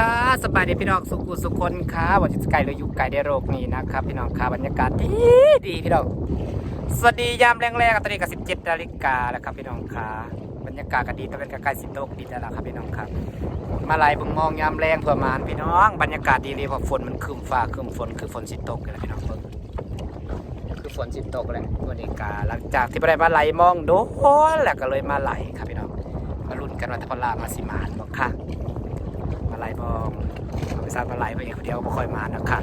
จ้าสบายดีพี่น้องสุขุสุขคนค่ะวันที่ไกลเราอยู่ไกลได้โรคนี้นะครับพี่น้องค่ะบรรยากาศดีดีพี่น้องสวัสดียามแรงๆตอนนี้ก็17นาฬิกาแล้วครับพี่น้องค่ะบรรยากาศก็ดีตะเป็นกใกล้สิโตกดีแล้วครับพี่น้องครับมาไล่เบิ่งมองยามแรงประมาณพี่น้องบรรยากาศดีเลยเพราะฝนมันคืมฟ้าคืมฝนคือฝนสิตกเลยพี่น้องเบิ่งคือฝนสิตกเลยบรรยากาศหลังจากที่ไปได้มาไหลมองโดนแล้วก็เลยมาไหลครับพี่น้องมาลุ้นกันว่าทพลามาสิมานบอกค่ะ มาไล่บองเอาไปสร้างมาไล่ไปเอีกคนเดียวบ่ค่อยมานะคะ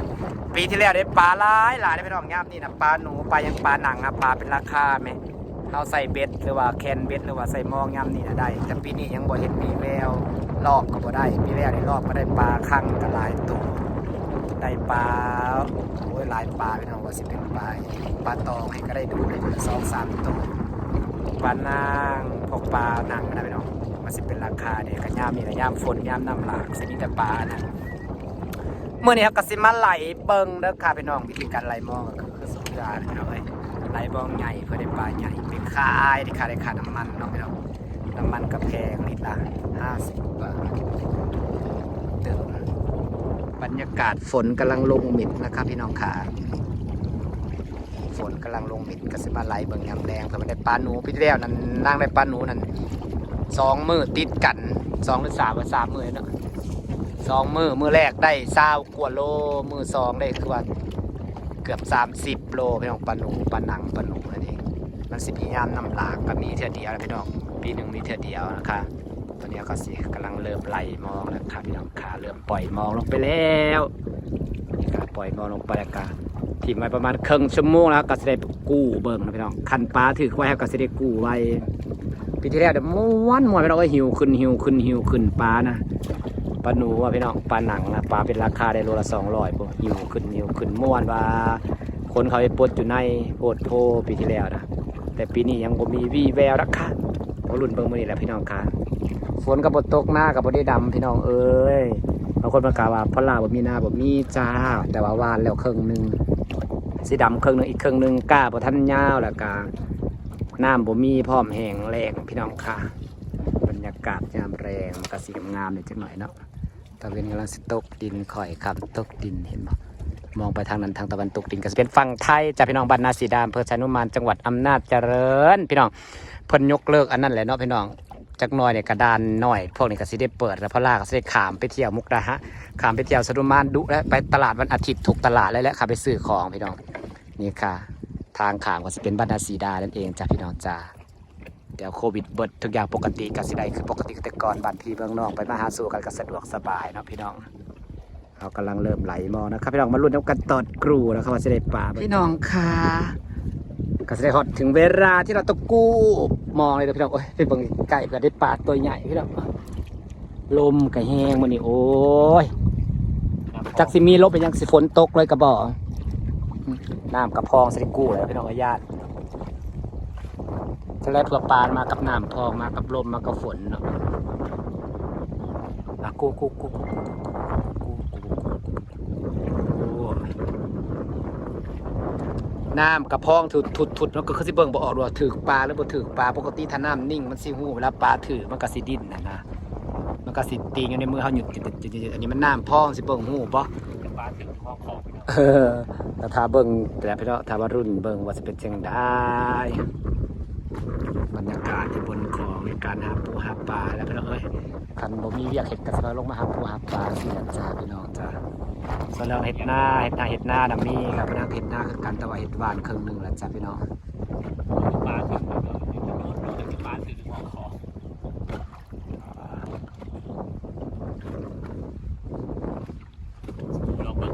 ปีที่แล้วได้ปลาหลายหลายได้ไปน้องย่ามนี่นะปลาหนูปลายังปลาหนังอะปลาเป็นราคาไหมเราใส่เบ็ดหรือว่าแคนเบ็ดหรือว่าใส่มองย่ามนี่นะได้แต่ปีนี้ยังบ่เห็นมีแววลอกก็บ่ได้ปีแรกได้ลอกก็ได้ปลาคั่งกับหลายตัวได้ปลาโอ้ยหลายปลาพี่น้องว่าสิเป็นปลาปลาตองให้ก็ได้ดูได้ดูละสองสามตัวปลานางพวกปลาหนังนะพี่น้อง มันสิเป็นราคาเนี่ยกันยามนี่นะยามฝนยามน้ำหลากสิมีแต่ปลานะเมื่อนี้ครับกสิมาไหลเบิงเด้อค่ะพี่น้องวิธีการไหลมองก็คือคือสุดยอดน้องเอ้ยไหลบองใหญ่เพื่อได้ปลาใหญ่เป็นค่าอายที่ค่าได้ค่าน้ำมันเนาะพี่น้องน้ำมันก็แพงลิตรละห้าสิบบาทเดิมบรรยากาศฝนกำลังลงมิดนะครับพี่น้องค่ะฝนกำลังลงมิดก็สิมาไหลเบิงยามแรงเพื่อมันได้ปลาหนูพี่ที่แล้วนั่นนั่งได้ปลาหนูนั่น สองมือติดกันสองหรือสามว่าสามมือเนาะสองมือมือแรกได้เศร้ากว่าโล มือสองได้คือว่าเกือบสามสิบโลพี่น้องปลาหนูปลาหนังปลาหนูนั่นเองมันสิพยายามนำหลากก็มีเท่าเดียวนะพี่น้องปีหนึ่งมีเท่าเดียวนะคะตอนนี้ก็สิกำลังเริ่มไหลมองแล้วค่ะพี่น้องขาเริ่มปล่อยมองลงไปแล้วนี่ค่ะปล่อยมองลงไปแล้วค่ะทีมไปประมาณครึ่งชั่วโมงแล้วก็จะได้กู้เบิ่งนะพี่น้องคันปลาถือไว้แล้วก็จะได้กู้ไว้ ปีที่แล้วเดี๋ยวม้วนม้วนพี่น้องก็หิวขึ้นหิวขึ้นหิวขึ้นปลานะปลาหนูอะพี่น้องปลาหนังนะปลาเป็นราคาได้โลละสองร้อยพวกหิวขึ้นหิวขึ้นม้วนว่า คนเขาไปปลดอยู่ในโพดโพปีที่แล้วนะแต่ปีนี้ยังบ่มีวี่แววรักค่ะเขารุ่นเบิ่งมือนี่แหละพี่น้องค่ะฝนกับบตกหน้ากับบได้ดำพี่น้องเอ้ยบางคนประกาศว่าพระลาบ่มีหน้าบ่มีจ้า แต่ว่าวานแล้วครึ่งหนึ่งสีดำครึ่งหนึ่งอีกครึ่งหนึ่งกล้าบ่ทันยาวแล้วกา น้ำบ่มีพร้อมแห้งแรงพี่น้องค่ะ บรรยากาศยามแรงมันก็สีงามเลยจังหน่อยเนาะตะเวนกำลังสิตกดินข่อยคำตกดินเห็นบ่มองไปทางนั้นทางตะวันตกดินก็จะเป็นฝั่งไทยจากพี่น้องบ้านนาสีดามอำเภอชานุมานจังหวัดอำนาจเจริญ พี่น้องเพิ่นยกเลิกอันนั้นแหละเนาะพี่น้องจักน่อยเนี่ยกระดานหน่อยพวกนี้ก็สิได้เปิดแล้วพราะล่าก็สิได้ขามไปเที่ยวมุกดาหะขามไปเที่ยวสะดุมานดุและไปตลาดวันอาทิตย์ทุกตลาดเลยแหละค่ะไปซื้อของพี่น้องนี่ค่ะ ทางขามก็สิเป็นบ้านนาสีดานั่นเองจ้ะพี่น้องจ้าเดี๋ยวโควิดเบิดทุกอย่างปกติก็สิได้คือปกติแต่ก่อนบ้านพี่เมืองนอกไปมาหาสู่กันก็สะดวกสบายเนาะพี่น้องเรากำลังเริ่มไหลมองนะครับพี่น้องมาลุ้นน้ำกันตอดกรูนะครับว่าจะได้ปลาพี่น้องค่ะก็จะได้ฮอตถึงเวลาที่เราต้องกู้มองเลยเด้อพี่น้องโอ้ยไปเบิ่งไก่ก็ได้ปลาตัวใหญ่พี่น้องลมก็แห้งมันนี่โอ้ยจักสิมีลบเป็นยังสิฝนตกเลยกระบอก น้ำกระพองสิได้กู้เลยพี่น้องญาติจะเผื่อปานมากับน้ำพองมากับลมมากับฝนเนาะอะกูกูกูกูกูกูกูน้ำกระพองถุดถุดถุดแล้วก็คือสิเบิ่งบ่ออกด้วยถือปลาหรือบ่ถือปลาปกติถ้าน้ำนิ่งมันสิหูเวลาปลาถือมันก็สิดิ้นนะนะมันก็สิตีอยู่ในมือเขาหยุดจุดจุดจุดอันนี้มันน้ำพองสิเบิ่งหูปะ ปลาถึงข้อของเออแต่ถ้าเบิ่งแต่พี่น้องถ้าว่ารุ่นเบิ่งว่าสิเป็นจังได้บรรยากาศที่บนของในการหาปูหาปลาแล้วพี่น้องเอ้ยคันบ่มีเวียกเห็ดก็สิมาลงมาหาปูหาปลาสินจ้าพี่น้องจ้าส่วนเรื่องเห็ดหน้าเห็ดหน้าเห็ดหน้าน่ะมีครับพี่น้องเห็ดหน้าคือกันต่ว่าเห็ดหวานครึ่งหนึ่งแล้วจ้าพี่น้องปลาถึงแล้วก็ปลาถึงข้อของเราเบิ่ง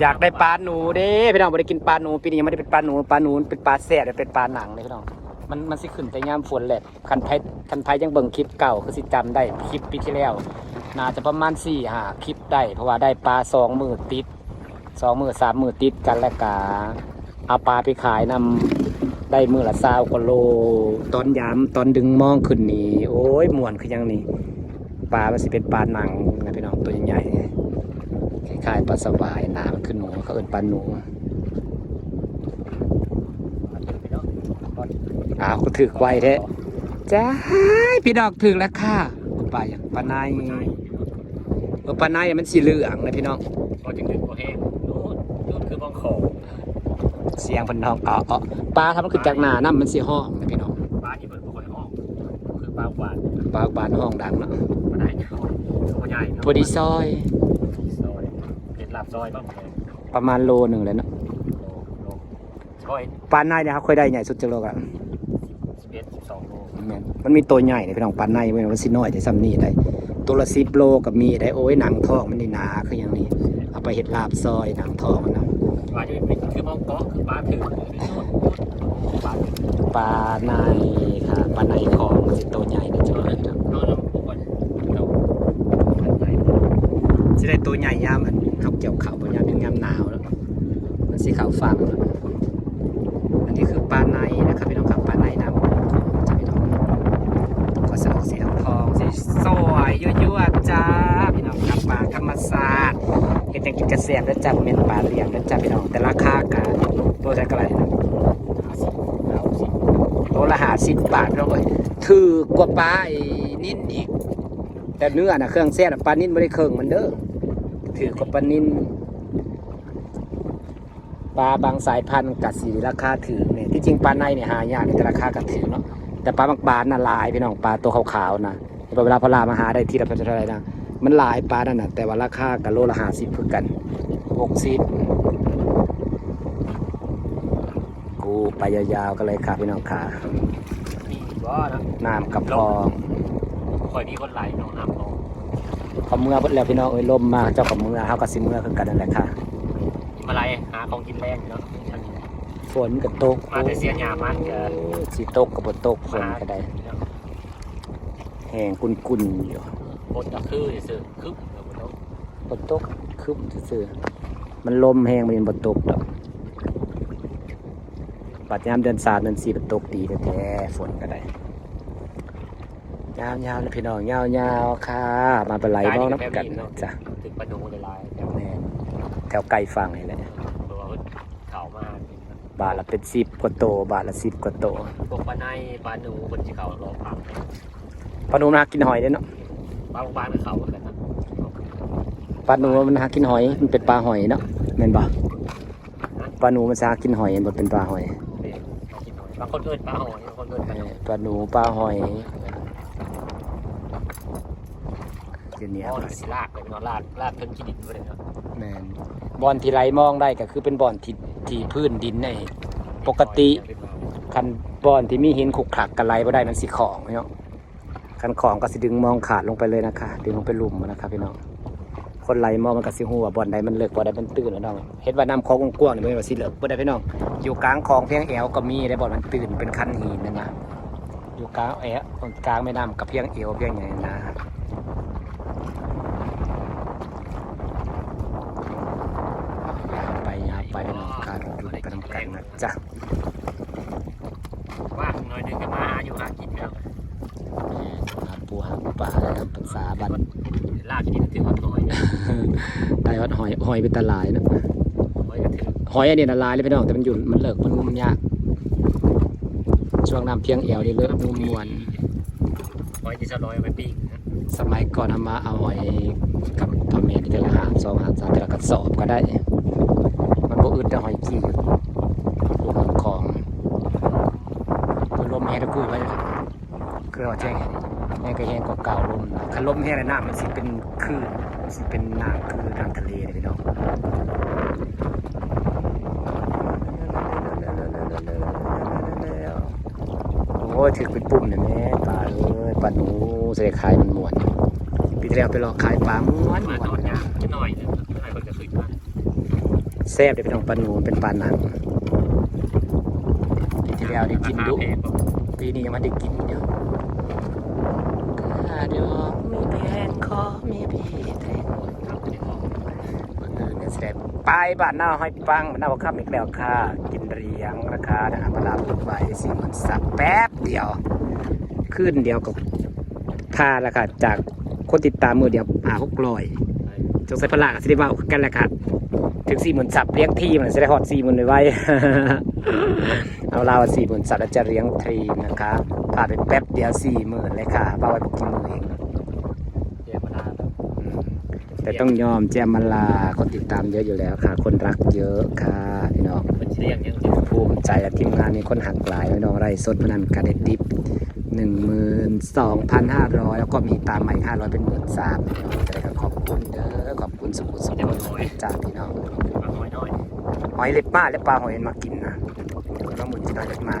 อยากได้ปลาหนูเด้พี่น้องบ่ได้กินปลาหนูปีนี้ยังไม่ได้เป็นปลาหนูปลาหนูเป็นปลาแซ่บเป็นปลาหนังเลยพี่น้องมันมันสิขึ้นแต่ยามฝนแหละคันไผคันไผยังเบิ่งคลิปเก่าคือสิจำได้คลิปปีที่แล้ว น่าจะประมาณสี่หาคลิปได้ เพราะว่าได้ปลาสองมือติดสองมือสามมือติดกันแล้วกาเอาปลาไปขายนำได้มือละซาวกว่าโล ตอนยามตอนดึงมองขึ้นนี่โอ้ยม่วนคือยังนี่ปลามันสิเป็นปลาหนังนะพี่น้องตัวใหญ่ๆ คล้ายๆปลาสวายหนามันคือหนูเขาเอิ้นปลาหนูอ้าวก็ถือไว้แท้จ้าพี่ดอกถึงแล้วค่ะปลาอย่างปลาในเออปลาในมันสีเหลืองนะพี่น้องพอจึงถึงโอแห้งนู่นนู่นคือบ้องของเสียงเพันทองอ๋ออ๋อปลาทำมันคือจากหนาน้ำมันสีห้องนะพี่น้องปลาที่เปิดบ่ค่อยห้องคือปลาหวานปลาบานห้องดังเนาะมาได้เขาตัวใหญ่เนาะพอดีซอยซอยเป็น ลาบซอยบ้างเลยประมาณโลหนึ่งเลยเนาะโลโลซอยปลาในเนี่ยเขาเคยได้ใหญ่สุดจากโลกอะสิบเอ็ดสิบสองโลแม่นมันมีตัวใหญ่เนี่ยพี่น้องปลาในเว้ยมันสิน้อยแต่ซ้ำนี่ได้ตัวละสิบโลกับมีได้โอ้ยหนังทองมันนี่หนาคืออย่างนี้เอาไปเห็ดลาบซอยหนังทองมันนะปลาที่เป็นคือบ้องเกาะคือปลาถือปลาถือปลาในค่ะปลาในของมันสิตัวใหญ่เนี่ยจะนเป็นอนน้ำปกติเราใหญ่สิได้ตัวใหญ่ยามอัน เขาเกี่ยวเขาวบ่ยามเป็นยามหนาวแล้วมันสิเขาวฟังแล้วอันนี้คือปลาในนะครับพี่น้องครับปลาในน้ำจะพี่น้องก็จะออกสีทองสีสวยยั่วๆจ้าพี่น้องครับปลาธรรมศาสตร์เห็ดยังกินกระเสียมแล้วจ้าเม็นปลาเลี้ยงแล้วจ้าพี่น้องแต่ราคากะตัวใช้กระไรนะตัวละหาสิบบาทพี่น้องเอ้ยถือกว่าปลาไอ้นิ่นอีก แต่เนื้อน่ะเครื่องแซ่บน่ะปลานิ่นไม่ได้เครื่องมันเด้อ ถือกว่าปลานิ่นปลาบางสายพันธุ์กัดสีราคาถือเนี่ยที่จริงปลาในเนี่ยหายากแต่ราคากัดถือเนาะแต่ปลาบางปลาน่ะหลายพี่น้องปลาตัวขาวๆนะแต่เวลาพลามาหาได้ทีละเท่าไหรนะมันหลายปลานั่นน่ะแต่ว่าราคากับโลละห้าสิบคือกันหกสิบกูไปยาวๆก็เลยค่ะพี่น้องค่ะมีก็นะน้ำกับพองคอยมีคนไหลน้องน้ำน้องเขาเมื่อเพิ่นแล้วพี่น้องเอ้ยลมมากเจ้ากับเมื่อเฮากับสิเมื่อคือกันนั่นแหละค่ะมาไล่หาของกินแรงเนาะฝนก็ตกมาแต่เสียหยามันก็สิตกก็บ่ตกฝนก็ได้แห้งกุนๆอยู่บนก็คือซื่อคึบแล้วบนโต๊ะบ่ตกคึบซื่อๆมันลมแห้งมันบ่ตกดอกปัดยามเดือน3เดือน4บ่ตกดีแท้ๆฝนก็ได้ ยาวๆเลยพี่น้องยาวๆค่ะ มาเป็นไหลมองน้ำกันจ้ะถึงปนูในลายแต่แม่นแถวไกลฝั่งนี่แหละตัวเข่ามาบาทละเป็น10กว่าโต บาทละ10กว่าโตพวกปลาในปลาหนูคนที่เขารอพักปลาหนูมันหากินหอยได้เนาะปลาบางเขาเหมือนกันนะปลาหนูมันหากินหอยมันเป็นปลาหอยเนาะแม่นบ่ปลาหนูมันจะหากินหอยมันเป็นปลาหอยบางคนเอินปลาหอยบางคนเอินปลาหนูปลาหนูปลาหอย เดี๋ยวนี้อ๋อสิลากเลยเนาะลากลากเพิ่งกินดิบไปเลยเนาะแม่นบอนที่ไหลมองได้ก็คือเป็นบอนที่ที่พื้นดินในปกติคันบอนที่มีหินขรุขระกันไหลบ่ได้มันสิของเนาะคันของก็สิดึงมองขาดลงไปเลยนะคะดึงลงไปหลุมนะครับพี่น้องคนไหลมองมันก็สิฮู้ว่าบ่อนใดมันเลิกบ่อนใดมันตื้นเนาะเฮ็ดว่าน้ำคลองกว้างๆนี่บ่แม่นว่าสิเลิกบ่ได้พี่น้องอยู่กลางคลองเพียงแอวก็มีได้บ่อนมันตื่นเป็นคันหินนั่นนะอยู่กลางแอวกลางแม่น้ำกับเพียงเอวเพียงอย่างนั้นนะไปยาวไปน้องการอยู่ไปน้ำกันนะ จ๊ะว่างหน่อยนึงก็มาหาอยู่หากินแล้วหาปูหาปลาอะไรภาษาบันลากกินถึงวันหอยได้วัดหอยหอยเป็นตะลายนะหอยก็ถึงหอยอันนี้ละลายเลยพี่น้องแต่มันอยู่มันเลิกมันมันยากช่วงน้ำเพียงเอวนี่เลิกนุ่มมวนหอยที่จะลอยไปปิ้งนะสมัยก่อนทำมาเอาหอยกับพ่อแม่ที่เทละหามสองหามสามเทละกระสอบก็ได้ มันบ่อึดแต่หอยกี้ลูกหอยของ คือลมแห้งตะกุยไว้เลยคือว่าแจ้งแห้งก็แห้งกว่าเก่าลมคันลมแห้งแล้วน้ำมันสิเป็นคลื่นมันสิเป็นน้ำคือน้ำทะเลเลยพี่น้องโอ้ยถือเป็นปุ่มเนี่ยแม่ปลาเอ้ยปลาหนูเสียคายมันหม่วนปีที่แล้วไปรอขายปลาม้วนมาม่วนนะหน่อยนึงหน่อยคนจะขึ้นมาแซ่บเดี๋ยวไปลองปลาหนูเป็นปลาหนังปีที่แล้วได้กินดุ ปีนี้ยังไม่ได้กินอยู่กาดอกมีแพงคอมีพี่แทงคนอื่นเนี่ยแซ่บไปบ้านหน้าห้อยปังบ้านหน้าหัวค่ำอีกแล้วค่ะ กินเรียงราคานะเวลาพูดไว้สี่หมื่นสักแป๊บเดียว ขึ้นเดียวกับพาแล้วค่ะจากคนติดตามมือเดียวหาหกร้อยจงใส่พละสิได้เบากันแหละค่ะ ถึงสี่หมื่นสับเลี้ยงทีมันจะได้หอดสี่หมื่นไว้เอาลาวสี่หมื่นสับแล้วจะเลี้ยงทีนะคะผ่านไปแป๊บเดียวสี่หมื่นเลยค่ะเบาไว้บุกกินมือเองเดี๋ยวมาลาแล้วอืมแต่ต้องยอมแจมมาลาคนติดตามเยอะอยู่แล้วค่ะ คนรักเยอะค่ะพี่น้องมันเรียงยังเดียวภูมิใจและทีมงานมีคนหักหลายพี่น้องไรสดพนันการเด็ดดิบหนึ่งหมื่นสองพันห้าร้อยแล้วก็มีตามใหม่ห้าร้อยเป็นหมื่นสามพี่น้องจะได้ก็ขอบคุณเด้ อขอบคุณสุขุมสุขจ้าพี่น้องหอยน่อยหอยเล็บป้าเล็บปลาหอยเอ็นมากินนะต้องหมุนที่น้อยเล็บมา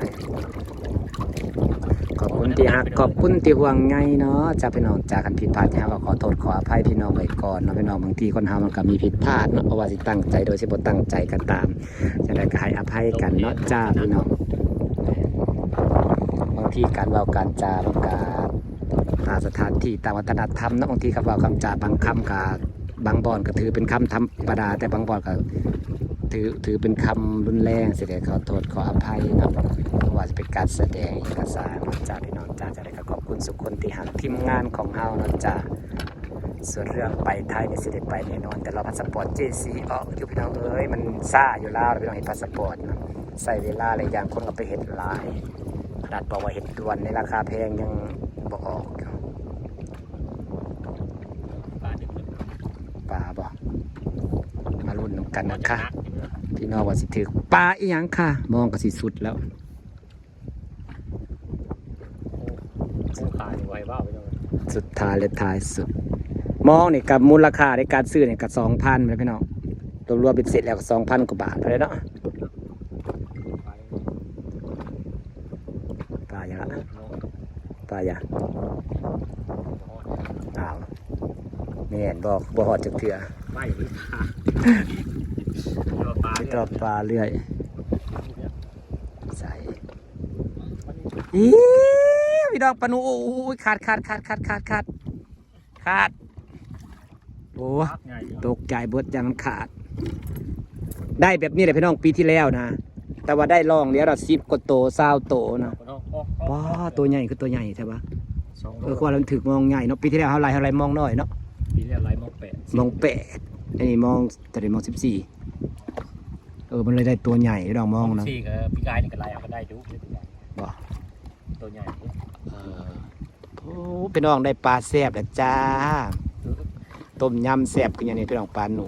ขอบคุณที่ฮักขอบคุณที่ห่วงใยเนาะจากพี่น้องจากกันผิดพลาดที่ฮักก็ขอโทษขออภัยพี่น้องไว้ก่อนเนาะพี่น้องบางทีคนเฮามันก็มีผิดพลาดเนาะเพราว่าสิตั้งใจโดยสิบ่ตั้งใจกันตามจะได้ก็ให้อภัยกันเนาะจ้าพี่น้องบางทีการเว้าการจาบางการหาสถานที่ตามวัฒนธรรมเนาะบางทีคำเว้าคำจาบางคำกับ บางบอนก็ถือเป็นคำธรรมดา แต่บางบอนก็ถือถือเป็นคำรุนแรงเสียดายขอโทษขออภัยนะเพราะว่าจะเป็นการแสดงเอกสารเนาะจ้าพี่น้องจ้าจะได้ขอบคุณสุขคนที่หักทีมงานของเฮานะจ้าส่วนเรื่องไปไทยเนี่สิได้ไปแน่นอน แต่เราพาสปอร์ต JC ออกอยู่พี่น้องเอ้ยมันซ่าอยู่แล้วพี่น้องเห็นพาสปอร์ตใส่เวลาหลายอย่างคนก็ไปเห็นหลายขนาดบอกว่าเห็นด่วนในราคาแพงยังบอกออก ปลาดึก ปลาบอกมาลุ้นนำ กันนะคะพี่น้องว่าสิถือปลาอีหยังค่ะ มองก็สิสุดแล้วผู้ขายไว้บ้าไปเลยสุดท้ายและท้ายสุด มองนี่กับมูลค่าในการซื้อเนี่ยกับสองพันเลยพี่น้องรวมๆเป็นเสร็จแล้วก็สองพันกว่าบาทไปเลยเนาะปลาอย่างละปลาอย่างอ้าวแม่นบอกบ่หอดจากเถื่อไม่ หรือปลาตัวปลาไม่ตอบปลาเรื่อยใส่อีพี่ดอกปลาหนูโอ้ยขาดขาดขาดขาดขาดขาดขาดโอ้ใหญ่ตกใจเบิดยันมันขาด ได้แบบนี้เลยพี่น้องปีที่แล้วนะ แต่ว่าได้ลองเลี้ยงละสิบกว่าโตเศร้าโตนะว้าตัวใหญ่คือตัวใหญ่ใช่ปะสองเออความันถึกมองใหญ่เนาะปีที่แล้วเท่าไรเท่าไรมองน้อยเนาะปีเรียกไรมอกแปดมองแปดอันนี้มองแต่ได้มองสิบสี่เออมันเลยได้ตัวใหญ่เรามองนะสี่กับพี่กายนี่ก็ไรเอาก็ได้ดูบ่ตัวใหญ่เออโอ้พี่น้องได้ปลาแซ่บแล้วจ้าต้มยำแซ่บคืออย่างนี้พี่น้องปลาหนู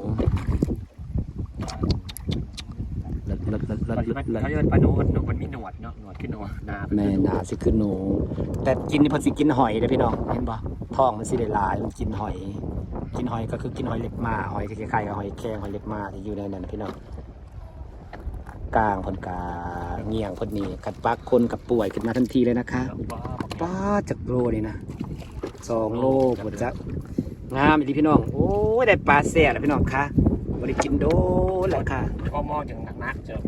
เลิศเลิศเลิศเลิศเลิศเลิศเขาเรียกปลาหนูมันมันมีหนวดเนาะหนวดขึ้นหนวดนาแม่นาสิคือหนู แต่กินนี่เพันสิกินหอยเลยพี่น้องเห็นปะท้องมันสิได้หลายมันกินหอย กินหอยก็คือกินหอยเล็บมาหอยคล้ายๆกับหอยแครงหอยเล็บมาที่อยู่ในนั้นนะพี่น้อง กลางพนกาเงี่ยงพนนี่กัดปักคนกับป่วยขึ้นมาทันทีเลยนะคะป้าจากโลนี่นะสองโลหมดจักงามอีกทีพี่น้อง โอ้ยได้ปลาแซ่บแล้วพี่น้องค่ะบริกินโดนแล้วค่ะก็มองอย่างหนักๆเจอ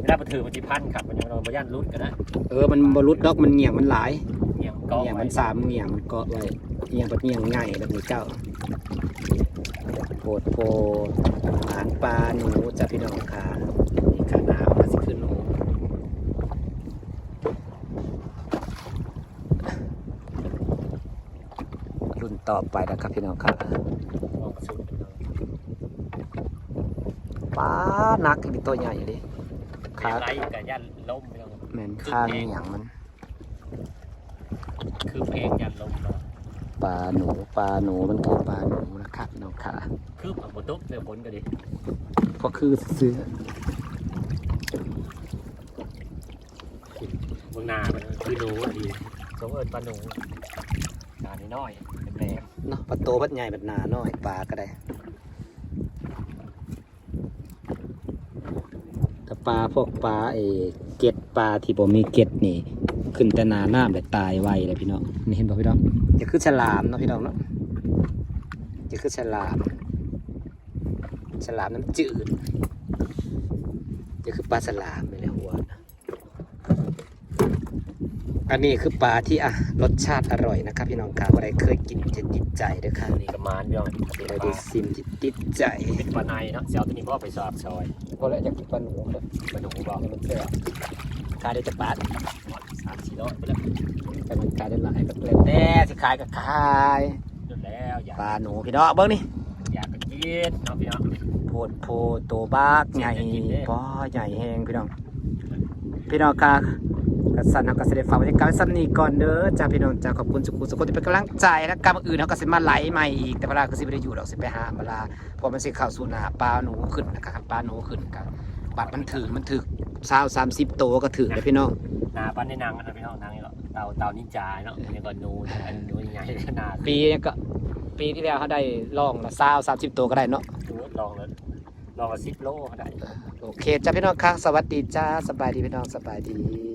เวลาไปถือมันจีพันครับมันยังเราไม่ย่านรุดกันนะเออมันบรุดดอกมันเงี่ยงมันหลายเงี่ยงก็เงี่ยงมันสามเงี่ยงมันเกาะไว้เงี่ยงแบบเงี่ยงง่ายแบบนี้เจ้าโพดโพหางปลาหนูจะพี่น้องค่ะนี่ขาหนาวมาสิขึ้นหนูรุ่น ต่อไปนะครับพี่น้องค่ะมองกระสุนปลาหนักเป็นตัวใหญ่เลยขาขาไรกับย่านล้มไปแล้วแม่นข้างเงี่ยงมัน คือเพลงยันลมเนาะปลาหนูปลาหนูมันคือปลาหนูนะครับพี่น้องค่ะคือผักบนตุ๊กเดี๋ยวผลกันดิก็คือซื้อเมืองนามันคือหนูอะดีสงเอิญปลาหนูหนาน้อยๆแหลม เนาะปลาโตปลาใหญ่ปลาหนาน้อยปลาก็ได้ถ้าปลาพวกปลาไอ้เก็ดปลาที่ผมมีเก็ดนี่ ขึ้นแต่นาน้ำแต่ตายไวเลยพี่น้องนี่เห็นป่ะพี่น้องจะคือฉลามเนาะพี่น้องเนาะจะคือฉลามฉลามน้ำจืดจะคือปลาฉลามไปเลยหัว อันนี้คือปลาที่อะรสชาติอร่อยนะครับ พี่น้องครับอะไรเคยกินจะติดใจด้อค่ะๆนี่กับมานพี่น้องอะไรได้ซิมจะติดใจเป็นปลาในเนาะเซลตัวนี้พ่อไปสอบซอยก็เลยอยากกินปลาหนูเลยปลาหนูบอกมันเชื่อขายได้จะบาทสามสี่ร้อยไปแล้วแต่มันขายได้หลายก็เลยแน่สิขายก็ขายจนแล้วปลาหนูพี่น้องเบิ้งนี่อยากกินเนาะพี่น้องโพดโพโตบากใหญ่ป้อใหญ่แหงพี่น้องพี่น้องค่ะ กสันเขาก็เสด็จฝากบรรยากาศไว้ซ้ำนี้ก่อนเด้อจ้าพี่น้องจ้าขอบคุณสุขุสุขคนที่เป็นกำลังใจและการอื่นเขาก็สิมาไหลใหม่อีกแต่เวลาคือสิไม่ได้อยู่หรอกสิไปหาเวลาพอมันสิข้าวสูนาปลาหนูขึ้นนะครับปลาหนูขึ้นครับบัตรมันถือมันถือสาวสามสิบโตก็ถือเลยพี่น้องนาปั้นในนางกันพี่น้องนางนี่หรอเต่าเต่านินจาเนาะอันนี้ก็นูอันนูใหญ่ขนาดปีนี้ก็ปีที่แล้วเขาได้ลองละสาวสามสิบโตก็ได้เนาะลองเลยลองละสิบโลก็ได้โอเคจ้าพี่น้องค่ะสวัสดีจ้าสบายดีพี่น้องสบายดี